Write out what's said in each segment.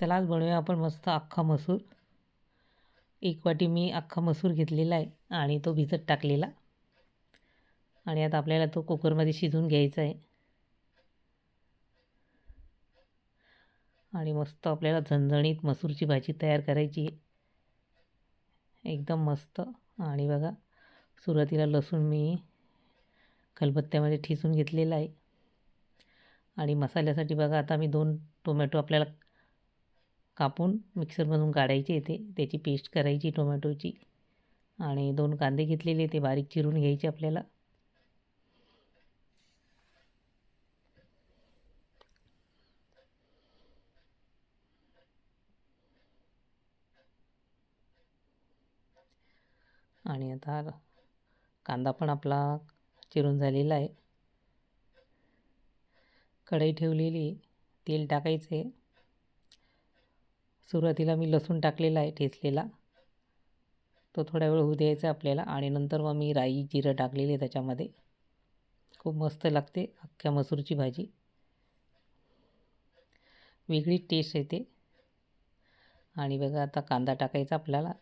चला आज बनवूया आपण मस्त अख्खा मसूर. एक वाटी मी अख्खा मसूर घेतलेला आहे आणि तो भिजत टाकलेला. आणि आता आपल्याला तो कुकरमध्ये शिजून घ्यायचा आहे. आणि मस्त आपल्याला झणझणीत मसूरची भाजी तयार करायची आहे. एकदम मस्त. आणि बघा सुरुवातीला लसूण मी खलबत्त्यामध्ये ठिसून घेतलेला आहे. आणि मसाल्यासाठी बघा आता मी दोन टोमॅटो आपल्याला कापून मिक्सरमधून काढायचे ते. त्याची पेस्ट करायची टोमॅटोची. आणि दोन कांदे घेतलेले ते बारीक चिरून घ्यायचे आपल्याला. आणि आता कांदा पण आपला चिरून झालेला आहे. कढई ठेवलेली तेल टाकायचं आहे. सुरुवातीला मी लसूण टाकलेला आहे ठेचलेला. तो थोड्या वेळ होऊ द्यायचा आपल्याला आणि नंतर मग मी राई जिरं टाकलेली आहे त्याच्यामध्ये. खूप मस्त लागते अख्ख्या मसूरची भाजी. वेगळी टेस्ट येते. आणि बघा आता कांदा टाकायचा आपल्याला.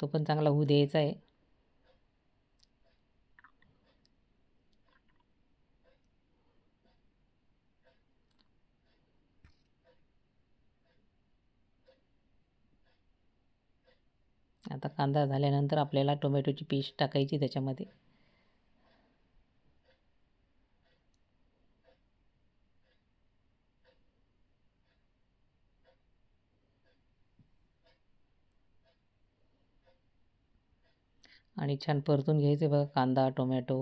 तो पण चांगला होऊ द्यायचा आहे. आता कांदा झाल्यानंतर आपल्याला टोमॅटोची पेस्ट टाकायची त्याच्यामध्ये. आणि छान परतून घ्यायचे बघा कांदा टोमॅटो.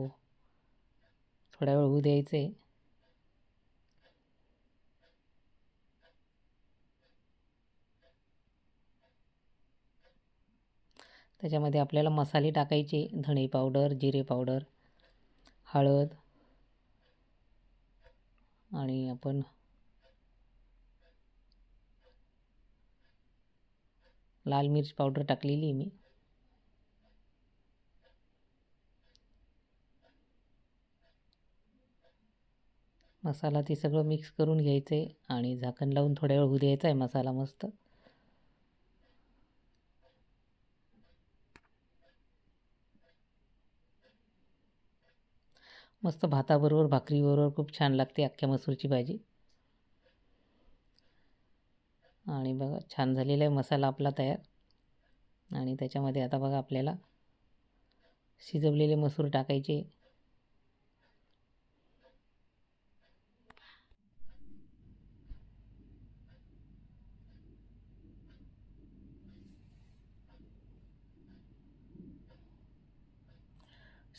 थोड्या वेळ होऊ द्यायचे. त्याच्यामध्ये आपल्याला मसाले टाकायचे धणे पावडर जिरे पावडर हळद आणि आपण लाल मिरची पावडर टाकलेली मी. मसाला ते सगळं मिक्स करून घ्यायचं आहे आणि झाकण लावून थोड्या वेळ होऊ द्यायचा आहे मसाला मस्त. मस्त भाताबरोबर भाकरीबरोबर खूप छान लागते अख्ख्या मसूरची भाजी. आणि बघा छान झालेला आहे मसाला आपला तयार. आणि त्याच्यामध्ये आता बघा आपल्याला शिजवलेले मसूर टाकायचे.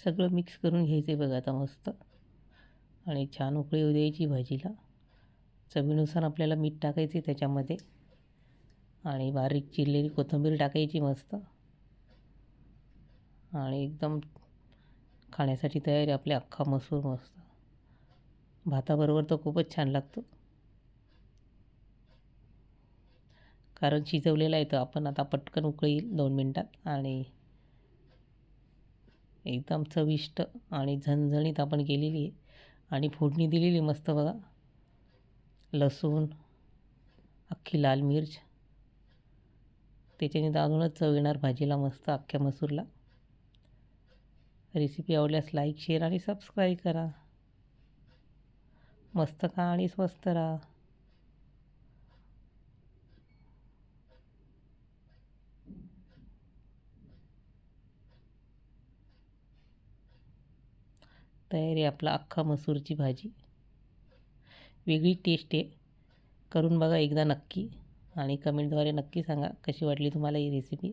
सगळं मिक्स करून घ्यायचं बघा आता मस्त. आणि छान उकळी येऊ द्यायची भाजीला. चवीनुसार आपल्याला मीठ टाकायचे त्याच्यामध्ये. आणि बारीक चिरलेली कोथिंबीर टाकायची मस्त. आणि एकदम खाण्यासाठी तयारी आपल्या अख्खा मसूर मस्त. भाताबरोबर तर खूपच छान लागतो. कारण शिजवलेला आहे तर आपण आता पटकन उकळी दोन मिनटात. आणि एकदम चविष्ट आणि झणझणीत आपण केलेली आहे. आणि फोडणी दिलेली मस्त बघा. लसूण अख्खी लाल मिर्च. त्याच्याने तर अजूनच चव येणार भाजीला मस्त अख्ख्या मसूरला. रेसिपी आवडल्यास लाईक शेअर आणि सबस्क्राईब करा. मस्त खा आणि स्वस्त राहा. तयारी आपला अख्खा मसूरची भाजी. वेगळी टेस्ट आहे. करून बघा एकदा नक्की. आणि कमेंटद्वारे नक्की सांगा कशी वाटली तुम्हाला ही रेसिपी